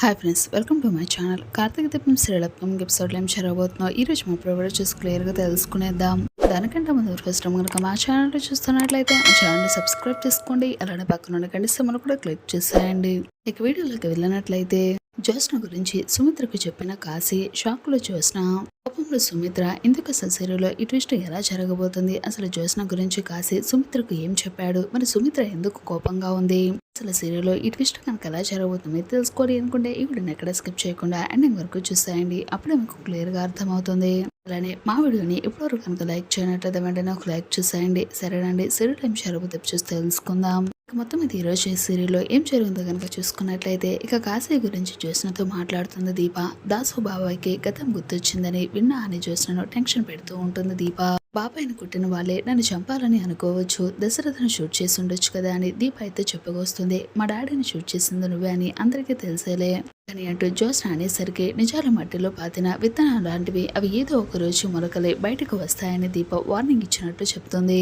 Hi friends welcome to my channel Karthika Deepam serial upcoming ఎపిసోడ్లో ఏం జరగబోతున్నావు? ఈ రోజు మా ప్రోగ్రెస్ చూసి క్లియర్గా తెలుసుకునేద్దాం. దానికంటే ముందు ఫస్ట్ టైం కనుక మా ఛానల్ చూస్తున్నట్లయితే మా ఛానల్ని సబ్స్క్రైబ్ చేసుకోండి. అలానే పక్కన ఉన్న కండిస్తే మనం కూడా క్లిక్ చేసేయండి. ఇక వీడియోలోకి వెళ్ళినట్లయితే జ్యోత్స్న గురించి సుమిత్రకు చెప్పిన కాశీ షాక్లో జ్యోత్స్న కోపంలో సుమిత్ర ఎందుకు అసలు సీరియల్లో ఈ ట్విస్ట్ ఎలా జరగబోతుంది? అసలు జ్యోత్స్న గురించి కాశీ సుమిత్రకు ఏం చెప్పాడు? మరి సుమిత్ర ఎందుకు కోపంగా ఉంది? అసలు సీరియల్లో ఈ ట్విస్ట్ కనుక ఎలా జరగబోతుంది తెలుసుకోవాలి అనుకుంటే ఈ వీడియోని ఎక్కడ స్కిప్ చేయకుండా ఎండింగ్ వరకు చూసేయండి. అప్పుడే మీకు క్లియర్గా అర్థమవుతుంది. అలానే మా వీడియోని ఇప్పటివరకు కనుక లైక్ చేయనట్లయితే వెంటనే ఒక లైక్ చూసేయండి. సరేనండి. సీరియల్ టైం జరగబోతే చూసి తెలుసుకుందాం. మొత్తం ఇది ఈరోజు ఈ సీరియల్లో ఏం జరిగిందో కనుక చూసుకున్నట్లయితే ఇక కాశీ గురించి జ్యోత్స్నతో మాట్లాడుతుంది దీప. దాసు బాబాయ్కి గతం గుర్తొచ్చిందని విన్నా అని జ్యోత్స్నను టెన్షన్ పెడుతూ ఉంటుంది దీప. బాబాయ్ని కుట్టిన వాళ్ళే నన్ను చంపాలని అనుకోవచ్చు. దశరథను షూట్ చేసి ఉండొచ్చు కదా అని దీప అయితే చెప్పుకొస్తుంది మా డాడీని షూట్ చేసింది నువ్వే అని అందరికీ తెలిసేలే కానీ అంటూ జ్యోత్స్న అనేసరికి నిజాలు మట్టిలో పాతిన విత్తనాలు లాంటివి అవి ఏదో ఒక రోజు మొలకలే బయటకు వస్తాయని దీప వార్నింగ్ ఇచ్చినట్టు చెప్తుంది.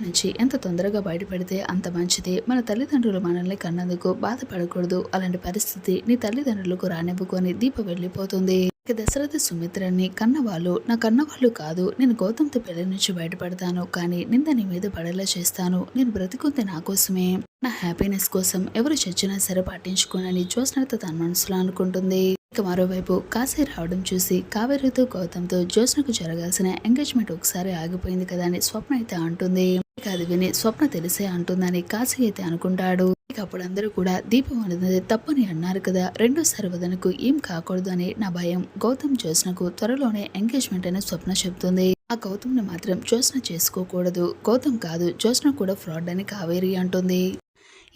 నుంచి ఎంత తొందరగా బయటపడితే అంత మంచిది. మన తల్లిదండ్రులు మనల్ని కన్నందుకు బాధపడకూడదు. అలాంటి పరిస్థితి నీ తల్లిదండ్రులకు రానివ్వుకొని దీప వెళ్ళిపోతుంది దశరథ సుమిత్రని కన్నవాళ్ళు నా కన్నవాళ్ళు కాదు. నేను గౌతమ్తో పెళ్ళి నుంచి బయటపడతాను. కానీ నింద నీ మీద పడేలా చేస్తాను. నేను బ్రతికుంది నా కోసమే. నా హ్యాపీనెస్ కోసం ఎవరు చచ్చినా సరే పాటించుకోనని జ్యోత్స్నతో తన మనసులో అనుకుంటుంది. ఇక మరోవైపు కాశీ రావడం చూసి కావేరితో గౌతమ్తో జ్యోత్స్నకు జరగాల్సిన ఎంగేజ్మెంట్ ఒకసారి ఆగిపోయింది కదా అని స్వప్న అయితే అంటుంది. అది విని స్వప్న తెలిసే అంటుందని కాశీ అయితే అనుకుంటాడు. అప్పుడు అందరూ కూడా దీపం అనేది తప్పని అన్నారు కదా. రెండోసారి వదనకు ఏం కాకూడదు అని నా భయం. గౌతమ్ జ్యోత్స్నకు త్వరలోనే ఎంగేజ్మెంట్ అని స్వప్న చెప్తుంది ఆ గౌతమ్ని మాత్రం జ్యోత్స్న చేసుకోకూడదు. గౌతమ్ కాదు జ్యోత్స్న కూడా ఫ్రాడ్ అని కావేరి అంటుంది.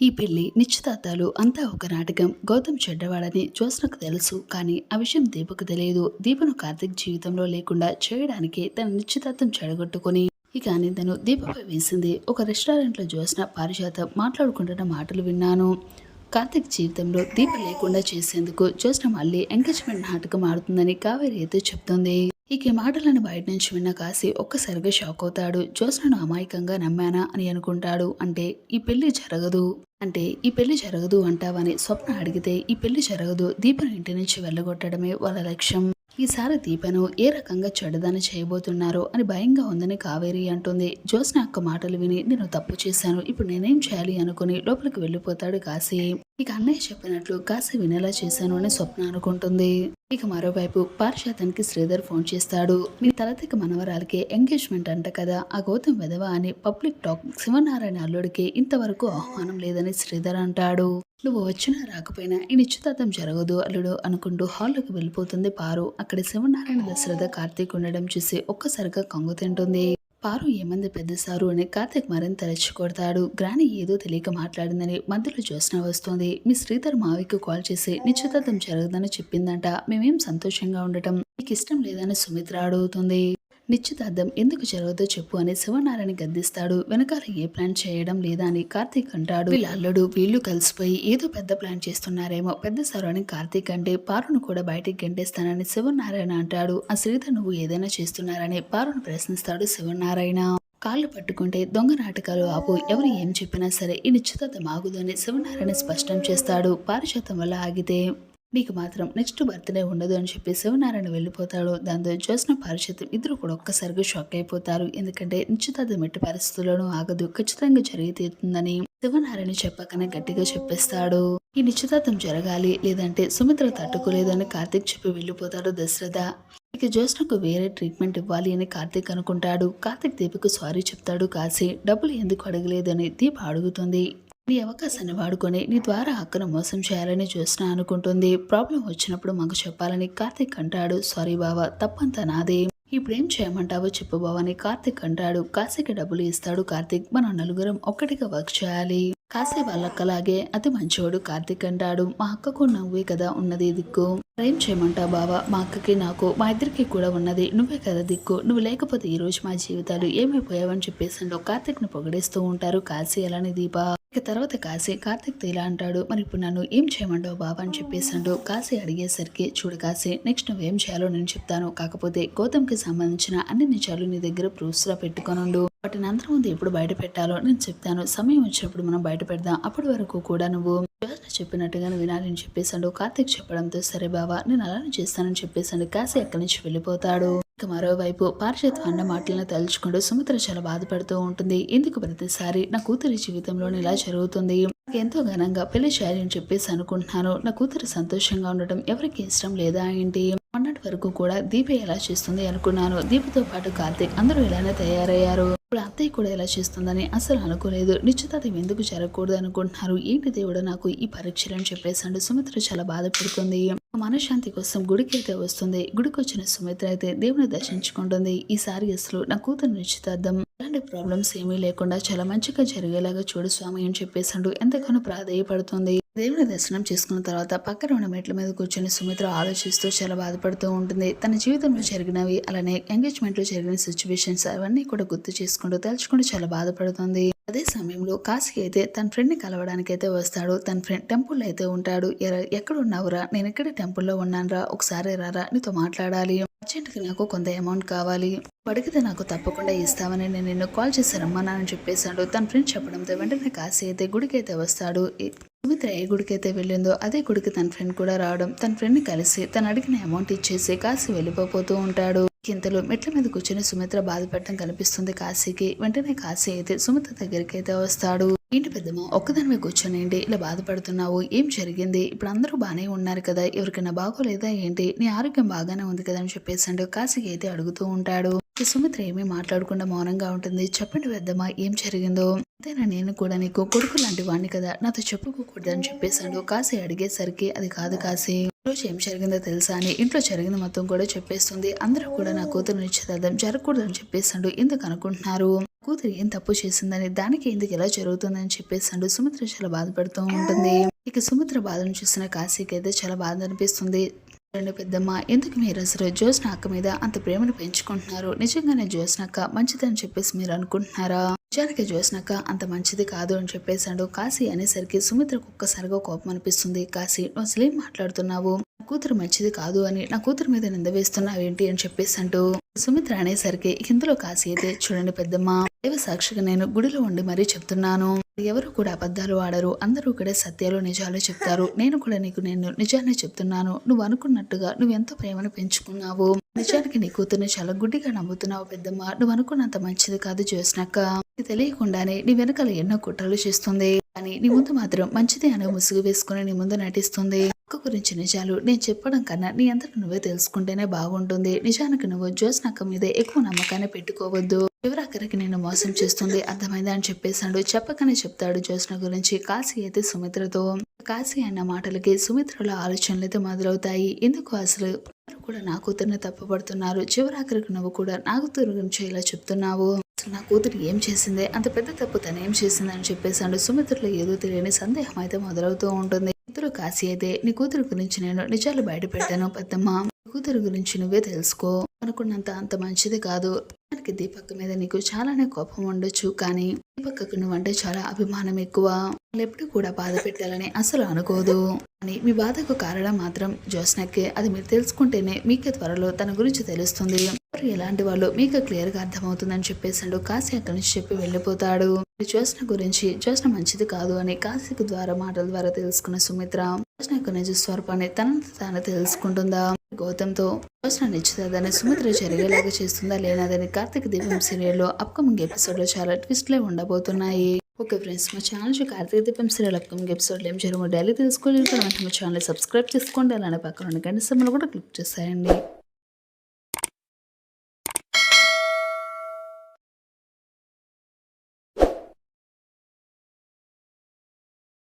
ఈ పెళ్ళి నిశ్చితార్థాలు అంతా ఒక నాటకం. గౌతమ్ చెడ్డవాడని జ్యోత్స్నకు తెలుసు కానీ ఆ విషయం దీపకు తెలియదు. దీపను కార్తిక్ జీవితంలో లేకుండా చేయడానికి తన నిశ్చితార్థం చెడగొట్టుకుని ఇక నిందను దీపపై వేసింది. ఒక రెస్టారెంట్లో జ్యోత్స్న పారిజాతం మాట్లాడుకుంటున్న మాటలు విన్నాను. కార్తిక్ జీవితంలో దీప లేకుండా చేసేందుకు జ్యోత్స్న మళ్ళీ ఎంగేజ్మెంట్ నాటకం ఆడుతుందని కావేరి అయితే చెప్తుంది. ఇక మాటలను బయట నుంచి విన్న కాశీ ఒక్కసారిగా షాక్ అవుతాడు. జ్యోత్స్నను అమాయకంగా నమ్మానా అని అనుకుంటాడు. అంటే ఈ పెళ్ళి జరగదు. అంటే ఈ పెళ్ళి జరగదు అంటావని స్వప్న అడిగితే ఈ పెళ్ళి జరగదు. దీపను ఇంటి నుంచి వెళ్ళగొట్టడమే వాళ్ళ లక్ష్యం. ఈసారి దీపను ఏ రకంగా చెడ్డదాన్ని చేయబోతున్నారో అని భయంగా ఉందని కావేరి అంటుంది. జ్యోత్స్న అక్క మాటలు విని నేను తప్పు చేశాను. ఇప్పుడు నేనేం చేయాలి అనుకుని లోపలికి వెళ్ళిపోతాడు కాశీ. ఇక అన్నయ్య చెప్పినట్లు కాశీ వినేలా చేశాను అని స్వప్న అనుకుంటుంది. ఇక మరోవైపు పారిశాతానికి శ్రీధర్ ఫోన్ చేస్తాడు. మీ తలతిక మనవరాలకి ఎంగేజ్మెంట్ అంట కదా. ఆ గౌతమ్ వెదవా అని పబ్లిక్ టాక్ శివనారాయణ అల్లుడికి ఇంతవరకు ఆహ్వానం లేదని శ్రీధర్ అంటాడు. నువ్వు వచ్చినా రాకపోయినా ఈ నిశ్చితార్థం జరగదు అల్లుడు అనుకుంటూ హాల్లోకి వెళ్ళిపోతుంది పారు. అక్కడ శివనారాయణ దశరథ కార్తీక్ ఉండడం చూసి ఒక్కసారిగా కంగు తింటుంది. పారు ఏమంది పెద్ద సారు అని కార్తీక్ మరింత రెచ్చికొడతాడు గ్రాని ఏదో తెలియక మాట్లాడిందని మధ్యలో జ్యోత్స్న వస్తుంది. మీ శ్రీధర్ మావికి కాల్ చేసి నిశ్చితార్థం జరగదని చెప్పిందంట. మేమేం సంతోషంగా ఉండటం? నీకు ఇష్టం లేదని సుమిత్ర అడుగుతుంది. నిశ్చితార్థం ఎందుకు జరగదో చెప్పు అని శివనారాయణ గద్దిస్తాడు. వెనకాల ఏ ప్లాన్ చేయడం లేదా అని కార్తీక్ అంటాడు. వీళ్ళ అల్లుడు వీళ్ళు కలిసిపోయి ఏదో పెద్ద ప్లాన్ చేస్తున్నారేమో. పెద్ద సారు అని కార్తీక్ అంటే పారును కూడా బయటికి గెంటేస్తానని శివనారాయణ అంటాడు. ఆ శ్రీధర్ నువ్వు ఏదైనా చేస్తున్నారని పారును ప్రశ్నిస్తాడు శివనారాయణ. కాళ్ళు పట్టుకుంటే దొంగ నాటకాలు ఆపు. ఎవరు ఏం చెప్పినా సరే ఈ నిశ్చితార్థం ఆగుదని శివనారాయణ స్పష్టం చేస్తాడు. పారిశాతం వల్ల ఆగితే నీకు మాత్రం నెక్స్ట్ బర్త్డే ఉండదు అని చెప్పి శివనారాయణ వెళ్ళిపోతాడు. దాంతో జ్యోత్స్న పారిశుద్ధ్యం ఇద్దరు కూడా ఒక్కసారిగా షాక్ అయిపోతారు. ఎందుకంటే నిశ్చితార్థం ఎట్టి పరిస్థితుల్లోనూ ఆగదు. ఖచ్చితంగా జరిగి తీరుతుందని శివనారాయణ చెప్పకనే గట్టిగా చెప్పేస్తాడు. ఈ నిశ్చితార్థం జరగాలి లేదంటే సుమిత్ర తట్టుకోలేదని కార్తీక్ చెప్పి వెళ్ళిపోతాడు దశరథ. ఇక జ్యోత్స్నకు వేరే ట్రీట్మెంట్ ఇవ్వాలి అని కార్తీక్ అనుకుంటాడు. కార్తీక్ దీపకు సారీ చెప్తాడు కాశీ. డబ్బులు ఎందుకు అడగలేదని దీప అడుగుతుంది. నీ అవకాశాన్ని వాడుకొని నీ ద్వారా అక్కను మోసం చేయాలని చూసిన అనుకుంటుంది. ప్రాబ్లం వచ్చినప్పుడు మాకు చెప్పాలని కార్తీక్ అంటాడు. సారీ బావా తప్పంతా నాదే. ఇప్పుడు ఏం చేయమంటావో చెప్పు బావని అని కార్తీక్ అంటాడు. కాశీకి డబ్బులు ఇస్తాడు కార్తీక్. మనం నలుగురం ఒక్కటిగా వర్క్ చేయాలి. కాశీ వాళ్ళక్కలాగే అతి మంచివాడు కార్తీక్ అంటాడు. మా అక్కకు నవ్వే కదా ఉన్నది దిక్కు. ఏం చేయమంటావు బావా? మా అక్కకి నాకు మా ఇద్దరికి కూడా ఉన్నది నువ్వే కదా దిక్కు. నువ్వు లేకపోతే ఈ రోజు మా జీవితాలు ఏమైపోయావని చెప్పేసి కార్తీక్ను పొగడేస్తూ ఉంటారు కాశీ అలానే దీప. ఇక తర్వాత కాశీ కార్తిక్తో ఇలా అంటాడు. మరి ఇప్పుడు నన్ను ఏం చేయమంటావు బాబా అని చెప్పేసాడు కాశీ అడిగేసరికి చూడు కాశీ నెక్స్ట్ నువ్వేం చేయాలో నేను చెప్తాను. కాకపోతే గౌతమ్కి సంబంధించిన అన్ని నిజాలు నీ దగ్గర ప్రూఫ్స్గా పెట్టుకొనుండు వాటిని అందరం ముందు ఎప్పుడు బయట పెట్టాలో నేను చెప్తాను. సమయం వచ్చినప్పుడు మనం బయట పెడదాం. అప్పటి వరకు కూడా నువ్వు చెప్పినట్టుగా చెప్పినట్టుగానే వినాలని చెప్పేసాడు కార్తిక్ చెప్పడంతో సరే బావా నేను అలానే చేస్తానని చెప్పేసాడు కాశీ అక్కడి నుంచి వెళ్ళిపోతాడు. ఇక మరోవైపు పార్షత్ అన్న మాటలను తలుచుకుంటూ సుమిత్ర చాలా బాధపడుతూ ఉంటుంది. ఎందుకు ప్రతిసారి? నా కూతురి జీవితంలో ఇలా జరుగుతుంది. నాకు ఎంతో ఘనంగా పెళ్ళి చేయాలని చెప్పేసి అనుకుంటున్నాను. నా కూతురు సంతోషంగా ఉండటం ఎవరికి ఇష్టం లేదా ఏంటి? మొన్నటి వరకు కూడా దీప ఎలా చేస్తుంది అనుకున్నాను. దీపతో పాటు కార్తీక్ అందరూ ఇలానే తయారయ్యారు. ఇప్పుడు అత్తయ్య కూడా ఎలా చేస్తుందని అసలు అనుకోలేదు. నిశ్చితార్థం ఎందుకు జరగకూడదు అనుకుంటున్నారు? ఏంటి దేవుడు నాకు ఈ పరీక్షలు అని చెప్పేసాడు సుమిత్ర చాలా బాధపడుతుంది. మనశ్శాంతి కోసం గుడికి అయితే వస్తుంది. గుడికి వచ్చిన సుమిత్ర అయితే దేవుని దర్శించుకుంటుంది. ఈసారి అసలు నా కూతురు నిశ్చితార్థం అలాంటి ప్రాబ్లమ్స్ ఏమీ లేకుండా చాలా మంచిగా జరిగేలాగా చూడు స్వామి అని చెప్పేసాడు ఎంతగానో ప్రాధాయపడుతుంది. దేవుని దర్శనం చేసుకున్న తర్వాత పక్కన ఉన్న మెట్ల మీద కూర్చొని సుమిత్ర ఆలోచిస్తూ చాలా బాధపడుతూ ఉంటుంది. తన జీవితంలో జరిగినవి అలానే ఎంగేజ్మెంట్లో జరిగిన సిచ్యువేషన్స్ అవన్నీ కూడా గుర్తు చేసుకుంటూ తలుచుకుంటూ చాలా బాధపడుతుంది. అదే సమయంలో కాశీ అయితే తన ఫ్రెండ్ని కలవడానికి అయితే వస్తాడు. తన ఫ్రెండ్ టెంపుల్ అయితే ఉంటాడు. ఎక్కడ ఉన్నావురా నేను ఇక్కడ టెంపుల్లో ఉన్నానురా? ఒకసారి రారా? నీతో మాట్లాడాలి. అర్జెంట్కి నాకు కొంత అమౌంట్ కావాలి. అడిగితే నాకు తప్పకుండా ఇస్తామని నేను నిన్ను కాల్ చేసి రమ్మన్నానని చెప్పేశాడు. తన ఫ్రెండ్ చెప్పడంతో వెంటనే కాశీ అయితే గుడికి అయితే వస్తాడు. సుమిత్ర ఏ గుడికి అయితే వెళ్ళిందో అదే గుడికి తన ఫ్రెండ్ కూడా రావడం. తన ఫ్రెండ్ని కలిసి తను అడిగిన అమౌంట్ ఇచ్చేసి కాశీ వెళ్ళిపోతూ ఉంటాడు. ఇంతలో మెట్ల మీద కూర్చొని సుమిత్ర బాధపడటం కనిపిస్తుంది కాశీకి. వెంటనే కాశీ అయితే సుమిత్ర దగ్గరికి అయితే వస్తాడు. ఏంటి పెద్దమ్మ ఒక్కదానివే కూర్చొనేంటి ఇలా బాధపడుతున్నావు ఏం జరిగింది? ఇప్పుడు అందరూ బాగానే ఉన్నారు కదా ఎవరికైనా బాగోలేదా ఏంటి? నీ ఆరోగ్యం బాగానే ఉంది కదా అని చెప్పేసి కాశీకి అయితే అడుగుతూ ఉంటాడు. సుమిత్ర ఏమీ మాట్లాడకుండా మౌనంగా ఉంటుంది. చెప్పండి పెద్దమ్మ ఏం జరిగిందో? అంతేనా నేను కూడా నీకు కొడుకు లాంటి వాడిని కదా నాతో చెప్పుకోకూడదని చెప్పేశాడు కాశీ అడిగేసరికి అది కాదు కాశీ. రోజు ఏం జరిగిందో తెలుసా అని ఇంట్లో జరిగిన మొత్తం కూడా చెప్పేస్తుంది. అందరూ కూడా నా కూతురు నిశ్చితార్థం జరగకూడదని అని చెప్పేసాడు ఎందుకు అనుకుంటున్నారు? కూతురు ఏం తప్పు చేసిందని దానికి ఎందుకు ఇలా జరుగుతుందని చెప్పేసాడు సుమిత్ర చాలా బాధపడుతూ ఉంటుంది. ఇక సుమిత్ర బాధను చూసిన కాశీకి అయితే చాలా బాధ అనిపిస్తుంది. రెండు పెద్దమ్మ ఎందుకు మీరు అసలు జ్యోత్స్న అక్క మీద అంత ప్రేమను పెంచుకుంటున్నారు? నిజంగానే జ్యోత్స్న అక్క మంచిదని చెప్పేసి మీరు అనుకుంటున్నారా? జానకి చూసినాక అంత మంచిది కాదు అని చెప్పేశాడు. కాశీ అనేసరికి సుమిత్రకు ఒక్కసారిగా కోపం అనిపిస్తుంది. కాశీ నువ్వు అసలేం మాట్లాడుతున్నావు. నా కూతురు మంచిది కాదు అని నా కూతురు మీద నింద వేస్తున్నావేంటి అని చెప్పేసి అంటూ సుమిత్ర అనేసరికి ఇందులో కాశీ అయితే చూడండి పెద్దమ్మ దైవ సాక్షిగా నేను గుడిలో ఉండి మరీ చెప్తున్నాను. ఎవరు కూడా అబద్ధాలు ఆడరు. అందరూ కూడా సత్యాలు నిజాలు చెప్తారు. నేను కూడా నీకు నేను నిజాన్ని చెప్తున్నాను. నువ్వు అనుకున్నట్టుగా నువ్వు ఎంతో ప్రేమను పెంచుకున్నావు? నిజానికి నీ కూతుర్ని చాలా గుడ్డిగా నమ్ముతున్నావు పెద్దమ్మ. నువ్వు అనుకున్నంత మంచిది కాదు చేసినాక నీకు తెలియకుండానే నీ వెనకాల ఎన్నో కుట్రలు చేస్తుంది. కానీ నీ ముందు మాత్రం మంచిది అనే ముసుగు వేసుకుని నీ ముందు నటిస్తుంది. అక్క గురించి నిజాలు నేను చెప్పడం కన్నా నీ అంతటా నువ్వే తెలుసుకుంటేనే బాగుంటుంది. నిజానికి నువ్వు జ్యోత్స్నక్క మీద ఎక్కువ నమ్మకాన్ని పెట్టుకోవద్దు. చివరాఖరికి నేను మోసం చేస్తుంది. అర్థమైందా అని చెప్పేశాడు. చెప్పకనే చెప్తాడు జ్యోత్స్న గురించి. కాశీ అయితే సుమిత్రతో. కాశీ అన్న మాటలకి సుమిత్రల ఆలోచనలు అయితే మొదలవుతాయి. ఎందుకు అసలు కూడా నా కూతురిని తప్పుపడుతున్నారు. చివరాఖరికి నువ్వు కూడా నా కూతురు గురించి ఇలా చెప్తున్నావు నా కూతురు ఏం చేసిందే? అంత పెద్ద తప్పు తను ఏం చేసిందని చెప్పేసాడు సుమిత్రలో ఏదో తెలియని సందేహం అయితే మొదలవుతూ ఉంటుంది. ఇద్దరు కాశీ అయితే నీ కూతురు గురించి నేను నిజాలు బయటపెట్టాను పెద్దమ్మ. కూతురు గురించి నువ్వే తెలుసుకో. అనుకున్నంత అంత మంచిది కాదు. మనకి దీపక్ మీద నీకు చాలానే కోపం ఉండొచ్చు. కానీ దీపక్కకు నువ్వంటే చాలా అభిమానం ఎక్కువ. ఎప్పుడు కూడా బాధ పెట్టాలని అసలు అనుకోదు. అని మీ బాధకు కారణం మాత్రం జోస్నక్కే అది మీరు తెలుసుకుంటేనే మీకే త్వరలో తన గురించి తెలుస్తుంది. ఎవరు ఎలాంటి వాళ్ళు మీకు క్లియర్గా అర్థమవుతుందని చెప్పేసాడు కాశీ అక్కడి నుంచి చెప్పి వెళ్ళిపోతాడు. జోస్న గురించి జోస్న మంచిది కాదు అని కాశీకి ద్వారా మాటల ద్వారా తెలుసుకున్న సుమిత్ర. జ్యోత్స్న యొక్క నిజ స్వరూపాన్ని తనంత తాను తెలుసుకుంటుందా? గౌతమ్తో జ్యోత్స్న నిశ్చితార్థాన్ని సుమిత్ర జరిగేలాగా చేస్తుందా? లేనాదని కార్తీక దీపం సీరియల్లో అప్కమింగ్ ఎపిసోడ్లో చాలా ట్విస్ట్లే ఉండబోతున్నాయి. ఓకే ఫ్రెండ్స్ మా channel Karthika Deepam serial upcoming ఎపిసోడ్లో ఏం జరుగుతుందో డైలీ తెలుసుకోలేదు మా ఛానల్ సబ్స్క్రైబ్ చేసుకోండి. అలానే పక్కన ఉన్న గంట సింబల్ కూడా క్లిక్ చేసేయండి.